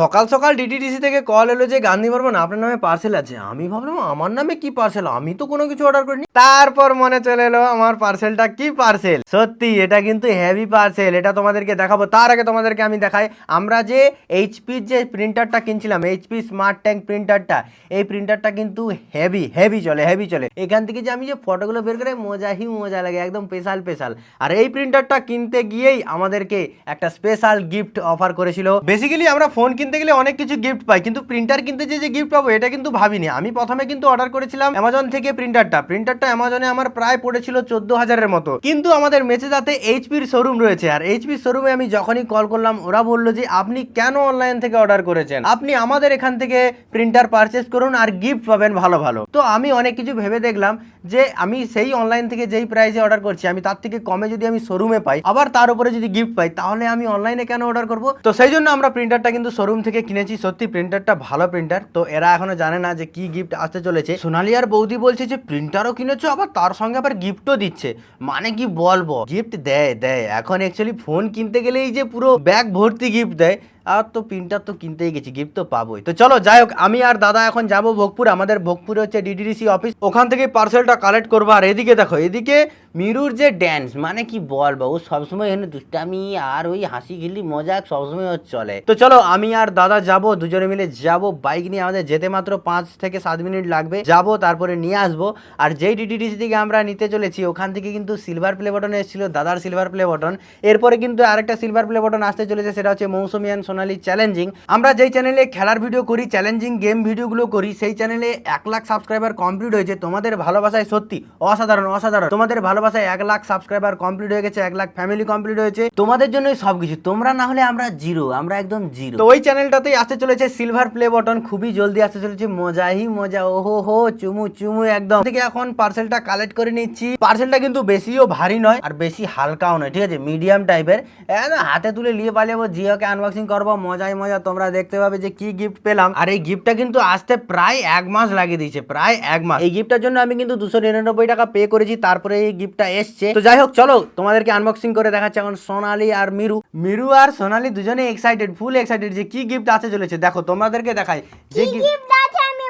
সকাল সকাল ডিটিডিসি থেকে কল এলো যে, গান্ধী বর্মন আপনার নামে পার্সেল আছে। আমি ভাবলাম, আমার নামে কি পার্সেল আমি তো কোনো কিছু অর্ডার করিনি। তারপর মনে চলে এলো, আমার পার্সেলটা কি পার্সেল সত্যি, এটা কিন্তু হেভি পার্সেল এটা তোমাদেরকে দেখাবো। তার আগে তোমাদেরকে আমি দেখাই, আমরা যে এইচপির যে প্রিন্টারটা কিনছিলাম এইচপি স্মার্ট ট্যাঙ্ক প্রিন্টারটা এই প্রিন্টারটা কিন্তু হেভি হেভি চলে হেভি চলে। এখান থেকে যে আমি যে ফটোগুলো বের করে মজাই মজা লাগে, একদম স্পেশাল স্পেশাল আর এই প্রিন্টারটা কিনতে গিয়েই আমাদেরকে একটা স্পেশাল গিফট অফার করেছিল। বেসিক্যালি আমরা ফোন কিনতে গেলে অনেক কিছু গিফট পাই, কিন্তু প্রিন্টার কিনতে যে যে গিফট পাবো, এটা কিন্তু ভাবিনি। আমি প্রথমে কিন্তু অর্ডার করেছিলাম অ্যামাজন থেকে প্রিন্টারটা প্রিন্টারটা অ্যামাজনে আমার প্রায় পড়েছিল চোদ্দ হাজারের মতো। কিন্তু আমাদের মেচেদাতে এইচপির শোরুম রয়েছে। আর এইচপির শোরুমে আমি যখনই কল করলাম, ওরা বলল যে, আপনি কেন অনলাইন থেকে অর্ডার করেছেন? আপনি আমাদের এখান থেকে প্রিন্টার পারচেস করুন আর গিফট পাবেন ভালো ভালো। তো আমি অনেক কিছু ভেবে দেখলাম যে, আমি সেই অনলাইন থেকে যেই প্রাইসে অর্ডার করছি, আমি তার থেকে কমে যদি আমি শোরুমে পাই, আবার তার উপরে যদি গিফট পাই, তাহলে আমি অনলাইনে কেন অর্ডার করব? তো সেই জন্য আমরা প্রিন্টারটা কিন্তু শোরুম থেকে কিনেছি, সত্যি প্রিন্টারটা ভালো প্রিন্টার তো এরা এখনও জানে না যে কি গিফট আসতে চলেছে। সোনালি আর বৌদি বলছে যে প্রিন্টারও কিনেছো, আবার তার সঙ্গে আবার গিফটও দিচ্ছে। মানে কি বলব? গিফট দেয় দেয়। এখন অ্যাকচুয়ালি ফোন কিনতে গেলেই যে পুরো ব্যাগ ভর্তি গিফট দেয়। আর তো প্রিন্টার তো কিনতেই গেছি গিফট তো পাবোই। তো চলো, যাই হোক, আমি আর দাদা এখন যাব ভোগপুর, আমাদের ভোগপুরে হচ্ছে ডিডিডিসি অফিস ওখান থেকে পার্সেলটা কালেক্ট করব, আর এদিকে দেখো, এদিকে মিরুর যে ড্যান্স মানে কি বলব, ও সবসময় এখানে দুষ্টামি আর ওই হাসি গিলি মজাক সবসময় চলে। তো চলো, আমি আর দাদা যাব, দুজনে মিলে যাব বাইক নিয়ে আমাদের যেতে মাত্র পাঁচ থেকে সাত মিনিট লাগবে। যাব, তারপরে নিয়ে আসব। আর যেই ডিডিডিসি থেকে আমরা নিতে চলেছি, ওখান থেকে কিন্তু সিলভার প্লে বটন এসেছিল, দাদার সিলভার প্লে বটন এরপরে কিন্তু আরেকটা সিলভার প্লে বটন আসতে চলেছে, সেটা হচ্ছে মৌসুমিয়ান সোনালি চ্যালেঞ্জিং আমরা যেই চ্যানেলে খেলার ভিডিও করি চ্যালেঞ্জিং গেম ভিডিওগুলো করি, সেই চ্যানেলে এক লাখ সাবস্ক্রাইবার কমপ্লিট হয়েছে। তোমাদের ভালোবাসায় সত্যি অসাধারণ অসাধারণ। তোমাদের ভালোবাসায় এক লাখ সাবস্ক্রাইবার কমপ্লিট হয়ে গেছে, এক লাখ ফ্যামিলি কমপ্লিট হয়েছে। তোমাদের জন্যই সব কিছু তোমরা না হলে আমরা জিরো আমরা একদম জিরো তো ওই চ্যানেলটাতেই আসতে চলেছে সিলভার প্লে বটন খুবই জলদি আসতে চলেছে। মজাই, মজা। ওহো হো, চুমু চুমু একদম। থেকে এখন পার্সেলটা কালেক্ট করে নিচ্ছি। পার্সেলটা কিন্তু বেশিও ভারী নয়, আর বেশি হালকাও নয়, ঠিক আছে? মিডিয়াম টাইপের হাতে তুলে নিয়ে পালিয়ে জিওকে আনবক্সিং করব মজাই মজা তোমরা দেখতে পাবে যে কি গিফট পেলাম। আর এই গিফটটা কিন্তু আসতে প্রায় এক মাস লাগিয়ে দিয়েছে প্রায় এক মাস। এই গিফটটার জন্য আমি কিন্তু দুশো নিরানব্বই টাকা পে করেছি তারপরে এই গিফটটা এসছে। তো যাই হোক চলো তোমাদেরকে আনবক্সিং করে দেখাচ্ছে এখন সোনালি আর মিরু। মিরু আর সোনালি দুজনে এক্সাইটেড ফুল এক্সাইটেড যে কি গিফট আসে চলেছে। দেখো তোমাদেরকে দেখাই যে গিফট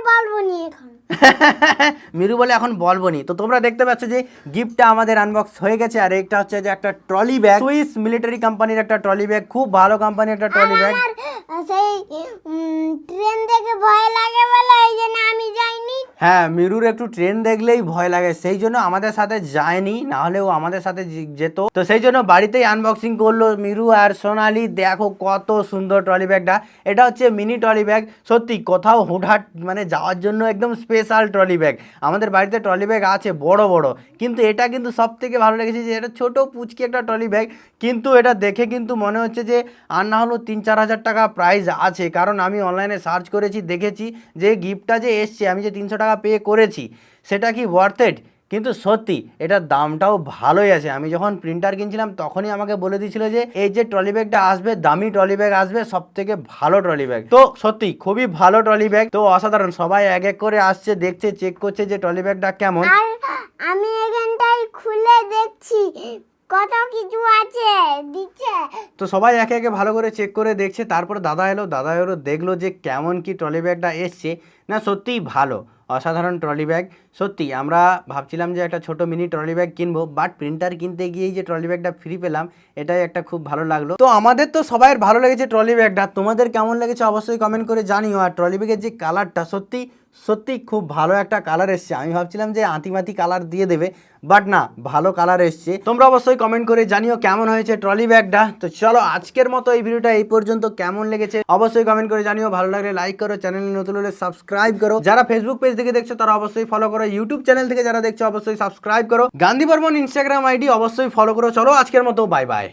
বলব নি এখন। মিরু বলে এখন বলব নি তো তোমরা দেখতে পাচ্ছ যে গিফটটা আমাদের আনবক্স হয়ে গেছে আর একটা হচ্ছে যে একটা ট্রলি ব্যাগ সুইস মিলিটারি কোম্পানির একটা ট্রলি ব্যাগ খুব ভালো কোম্পানির একটা ট্রলি ব্যাগ সেই ট্রেন হ্যাঁ মিরুর একটু ট্রেন দেখলেই ভয় লাগে। সেই জন্য আমাদের সাথে যায়নি, না হলেও আমাদের সাথে যেত। তো সেই জন্য বাড়িতেই আনবক্সিং করল মিরু আর সোনালি। দেখো কত সুন্দর ট্রলি ব্যাগটা এটা হচ্ছে মিনি ট্রলি ব্যাগ সত্যি, কোথাও হুটহাট মানে যাওয়ার জন্য একদম স্পেশাল ট্রলি ব্যাগ আমাদের বাড়িতে ট্রলি ব্যাগ আছে, বড় বড়। কিন্তু এটা কিন্তু সব থেকে ভালো লেগেছে যে এটা ছোট, পুচকি একটা ট্রলি ব্যাগ কিন্তু এটা দেখে কিন্তু মনে হচ্ছে যে আর না হলেও তিন, চার হাজার টাকা প্রাইস আছে। কারণ আমি অনলাইনে সার্চ করেছি, দেখেছি যে গিফটটা যে এসছে, আমি যে তিনশো টাকা পে করেছি সেটা কি ওয়ার্থেড কিন্তু সত্যি এটার দামটাও ভালোই আছে। আমি যখন প্রিন্টার কিনছিলাম তখনই আমাকে বলে দিয়েছিল যে এই যে ট্রলি ব্যাগটা আসবে দামি ট্রলি ব্যাগ আসবে সব থেকে ভালো ট্রলি ব্যাগ তো সত্যি খুবই ভালো ট্রলি ব্যাগ তো অসাধারণ সবাই এক এক করে আসছে দেখছে চেক করছে যে ট্রলি ব্যাগটা কেমন। আমি এখানটায় খুলে দেখছি কত কিছু আছে দিচ্ছে। তো সবাই একে একে ভালো করে চেক করে দেখছে। তারপর দাদা এলো দাদা এলো দেখল যে কেমন কি ট্রলি ব্যাগটা এসছে। না, সত্যিই ভালো। অসাধারণ ট্রলি ব্যাগ। সত্যি আমরা ভাবছিলাম যে একটা ছোট মিনি ট্রলি ব্যাগ কিনবো, বাট প্রিন্টার কিনতে গিয়েই যে ট্রলি ব্যাগটা ফ্রি পেলাম, এটাই একটা খুব ভালো লাগল। তো আমাদের তো সবাই ভালো লেগেছে ট্রলি ব্যাগটা। তোমাদের কেমন লেগেছে অবশ্যই কমেন্ট করে জানিও। আর ট্রলি ব্যাগের যে কালারটা সত্যি সত্যি খুব ভালো একটা কালার এসছে। আমি ভাবছিলাম যে আঁতিমাতি কালার দিয়ে দেবে, বাট না, ভালো কালার এসছে। তোমরা অবশ্যই কমেন্ট করে জানিও কেমন হয়েছে ট্রলি ব্যাগটা। তো চলো, আজকের মতো এই ভিডিওটা এই পর্যন্ত। কেমন লেগেছে অবশ্যই কমেন্ট করে জানিও। ভালো লাগলে লাইক করো চ্যানেল নতুন হলে সাবস্ক্রাইব করো। যারা ফেসবুক পেজ থেকে দেখছ, তারা অবশ্যই ফলো করো। ইউটিউব চ্যানেল থেকে যারা দেখছ, অবশ্যই সাবস্ক্রাইব করো। গান্ধী বর্মন ইনস্টাগ্রাম আইডি অবশ্যই ফলো করো। চলো আজকের মতো বাই বাই